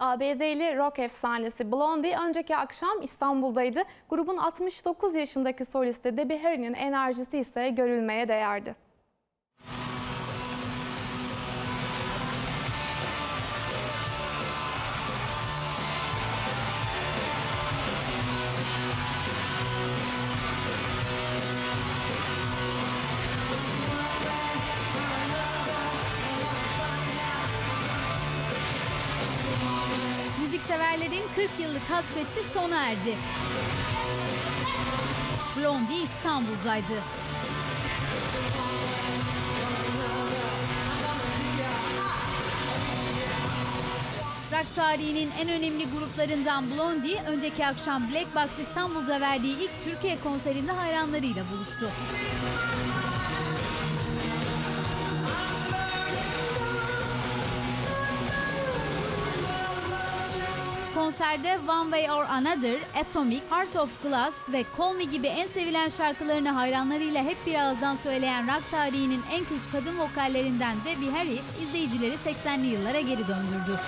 ABD'li rock efsanesi Blondie önceki akşam İstanbul'daydı. Grubun 69 yaşındaki solisti Debbie Harry'nin enerjisi ise görülmeye değerdi. Müzikseverlerin 40 yıllık hasreti sona erdi. Blondie İstanbul'daydı. Rock tarihinin en önemli gruplarından Blondie, önceki akşam Black Box İstanbul'da verdiği ilk Türkiye konserinde hayranlarıyla buluştu. Konserde One Way or Another, Atomic, Hearts of Glass ve Call Me gibi en sevilen şarkılarını hayranlarıyla hep bir ağızdan söyleyen rock tarihinin en kült kadın vokallerinden Debbie Harry, izleyicileri 80'li yıllara geri döndürdü.